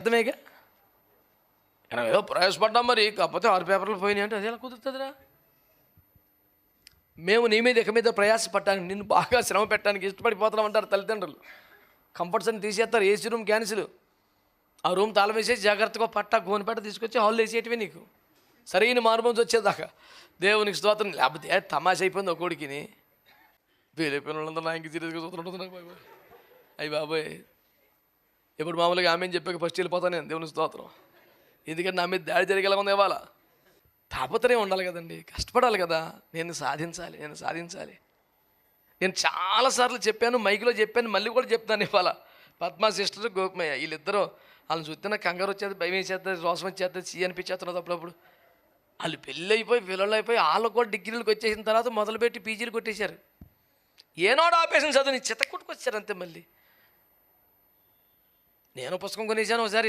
అర్థమేగా? మనం ఏదో ప్రయాసపడ్డాం మరి కాకపోతే ఆరు పేపర్లు పోయినాయి అంటే అది ఎలా కుదురుతుందిరా? మేము నీ మీద ఇక మీద ప్రయాసపడ్డానికి నిన్ను బాగా శ్రమ పెట్టడానికి ఇష్టపడిపోతున్నాం అంటారు తల్లిదండ్రులు. కంఫర్ట్స్ అని తీసేస్తారు ఏసీ రూమ్ క్యాన్సిల్ ఆ రూమ్ తాళం వేసేసి జాగ్రత్తగా పట్టా గోనిపట్ట తీసుకొచ్చి హాల్లో వేసేటివి నీకు. సరైన మార్మోన్స్ వచ్చేదాకా. దేవునికి స్తోత్రం. లేకపోతే తమాష అయిపోయింది ఒక్కోడికిని వేలైపోయిన వాళ్ళందరూ నా ఇంక సీరియస్గా చూస్తుంటుంది బాబోయ్ అయ్యి బాబోయ్. ఇప్పుడు మామూలుగా ఆమె చెప్పాక ఫస్ట్ వెళ్ళిపోతాను నేను దేవుని స్తోత్రం. ఎందుకంటే నా మీద దాడి జరిగేలా ఉంది ఇవాళ. తాపత్రయం ఉండాలి కదండి. కష్టపడాలి కదా. నేను సాధించాలి నేను సాధించాలి. నేను చాలాసార్లు చెప్పాను మైక్లో చెప్పాను మళ్ళీ కూడా చెప్తాను ఇవాళ. పద్మా సిస్టర్ గోపమయ్య వీళ్ళిద్దరూ వాళ్ళని చూస్తే నాకు కంగారు వచ్చేది భయం వేసేస్తుంది రోసం వచ్చేస్తుంది సీ అనిపించేస్తున్నది అప్పుడప్పుడు. వాళ్ళు పెళ్ళి అయిపోయి పిల్లలు అయిపోయి వాళ్ళు కూడా డిగ్రీలకు వచ్చేసిన తర్వాత మొదలుపెట్టి పీజీలు కొట్టేశారు. ఏనాడు ఆపేసిన చదువు నీ చిత్త కొట్టుకొచ్చారు అంతే మళ్ళీ. నేను పుస్తకం కొనేసాను ఒకసారి.